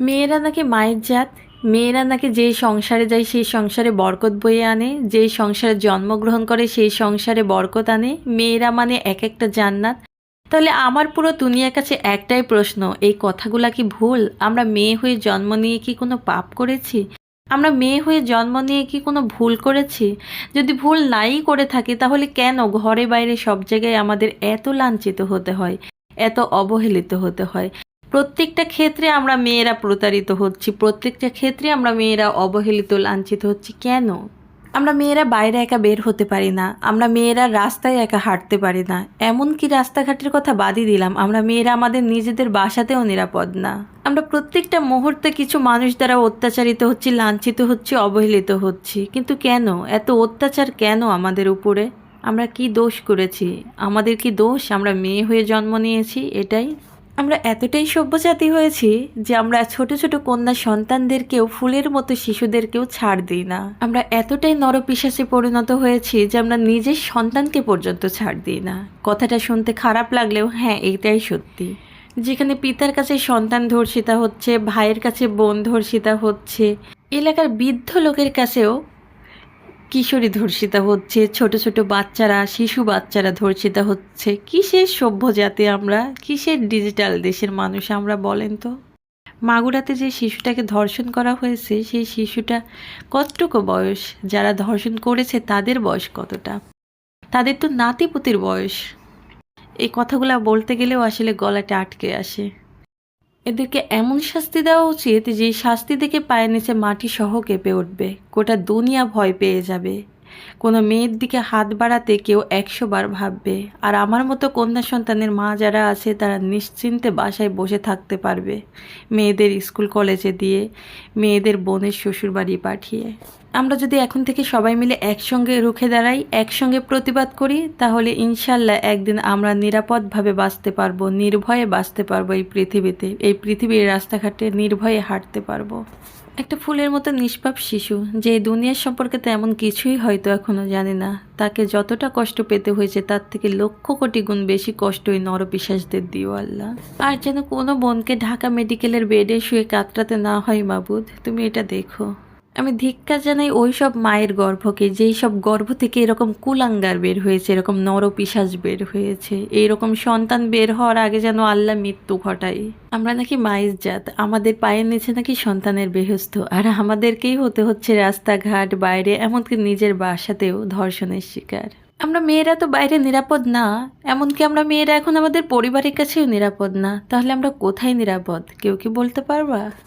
মেয়েরা নাকি মায়ের জাত, মেয়েরা নাকি যেই সংসারে যায় সেই সংসারে বরকত বয়ে আনে, যেই সংসারে জন্মগ্রহণ করে সেই সংসারে বরকত আনে, মেয়েরা মানে এক একটা জান্নাত। তাহলে আমার পুরো দুনিয়ার কাছে একটাই প্রশ্ন, এই কথাগুলা কি ভুল? আমরা মেয়ে হয়ে জন্ম নিয়ে কি কোনো পাপ করেছি? আমরা মেয়ে হয়ে জন্ম নিয়ে কি কোনো ভুল করেছি? যদি ভুল নাই করে থাকি, তাহলে কেন ঘরে বাইরে সব জায়গায় আমাদের এত লাঞ্ছিত হতে হয়, এত অবহেলিত হতে হয়? প্রত্যেকটা ক্ষেত্রে আমরা মেয়েরা প্রতারিত হচ্ছি, প্রত্যেকটা ক্ষেত্রে আমরা মেয়েরা অবহেলিত, লাঞ্ছিত হচ্ছি কেন? আমরা মেয়েরা বাইরে একা বের হতে পারি না, আমরা মেয়েরা রাস্তায় একা হাঁটতে পারি না। এমনকি রাস্তাঘাটের কথা বাদই দিলাম, আমরা মেয়েরা আমাদের নিজেদের বাসাতেও নিরাপদ না। আমরা প্রত্যেকটা মুহূর্তে কিছু মানুষ দ্বারা অত্যাচারিত হচ্ছি, লাঞ্ছিত হচ্ছি, অবহেলিত হচ্ছি। কিন্তু কেন? এত অত্যাচার কেন আমাদের উপরে? আমরা কি দোষ করেছি? আমাদের কি দোষ? আমরা মেয়ে হয়ে জন্ম নিয়েছি, এটাই আমরা এতটাই সভ্যজাতি হয়েছি যে আমরা ছোট ছোট কন্যা সন্তানদেরকেও, ফুলের মতো শিশুদেরকেও ছাড় দিই না। আমরা এতটাই নরপিশাচে পরিণত হয়েছি যে আমরা নিজের সন্তানকে পর্যন্ত ছাড় দিই না। কথাটা শুনতে খারাপ লাগলেও হ্যাঁ এটাই সত্যি। যেখানে পিতার কাছে সন্তান ধর্ষিতা হচ্ছে, ভাইয়ের কাছে বোন ধর্ষিতা হচ্ছে, এলাকার বৃদ্ধ লোকের কাছেও কিশোরী ধর্ষিতা হচ্ছে, ছোট ছোট বাচ্চারা, শিশু বাচ্চারা ধর্ষিতা হচ্ছে। কিসের সভ্য জাতি আমরা? কিসের ডিজিটাল দেশের মানুষ আমরা বলেন তো? মাগুরাতে যে শিশুটাকে ধর্ষণ করা হয়েছে, সেই শিশুটা কতটুকু বয়স? যারা ধর্ষণ করেছে, তাদের বয়স কতটা? তাদের তো নাতিপুতির বয়স। এই কথাগুলো বলতে গেলেও আসলে গলাটা আটকে আসে। এদেরকে এমন শাস্তি দেওয়া উচিত যে শাস্তি দেখে পায়ের নিচে মাটি সহ কেঁপে উঠবে। গোটা দুনিয়া ভয় পেয়ে যাবে। কোনো মেয়ের দিকে হাত বাড়াতে কেউ একশো বার ভাববে। আর আমার মতো কন্যা সন্তানের মা যারা আছে, তারা নিশ্চিন্তে বাসায় বসে থাকতে পারবে। মেয়েদের স্কুল কলেজে দিয়ে মেয়েদের বোনের শ্বশুর বাড়ি পাঠিয়ে। আমরা যদি এখন থেকে সবাই মিলে একসঙ্গে রুখে দাঁড়াই, একসঙ্গে প্রতিবাদ করি, তাহলে ইনশাল্লাহ একদিন আমরা নিরাপদভাবে বাঁচতে পারব, নির্ভয়ে বাঁচতে পারব এই পৃথিবীতে। এই পৃথিবীর রাস্তাঘাটে নির্ভয়ে হাঁটতে পারব। একটা ফুলের মতো নিষ্পাপ শিশু, যে দুনিয়ার সম্পর্কে তেমন কিছুই হয়তো এখনও জানে না, তাকে যতটা কষ্ট পেতে হয়েছে তার থেকে লক্ষ কোটি গুণ বেশি কষ্ট ওই নরপিশাসদের দিও আল্লাহ। আর যেন কোনো বোনকে ঢাকা মেডিকেলের বেডে শুয়ে কাতরাতে না হয় মাবুদ, তুমি এটা দেখো। আমি ধিক্কার জানাই ওই সব মায়ের গর্ভকে, যেই সব গর্ভ থেকে এরকম কুলাঙ্গার বের হয়েছে, এরকম নরপিশাচ বের হয়েছে এইরকম সন্তান বের হওয়ার আগে যেন আল্লাহ মৃত্যু ঘটাই আমরা নাকি মায়ের জাত, আমাদের পায়ের নিচে নাকি সন্তানের বেহস্ত আর আমাদেরকেই হতে হচ্ছে রাস্তাঘাট, বাইরে, এমনকি নিজের বাসাতেও ধর্ষণের শিকার। আমরা মেয়েরা তো বাইরে নিরাপদ না, এমনকি আমরা মেয়েরা এখন আমাদের পরিবারের কাছেও নিরাপদ না, তাহলে আমরা কোথায় নিরাপদ? কেউ কি বলতে পারবা?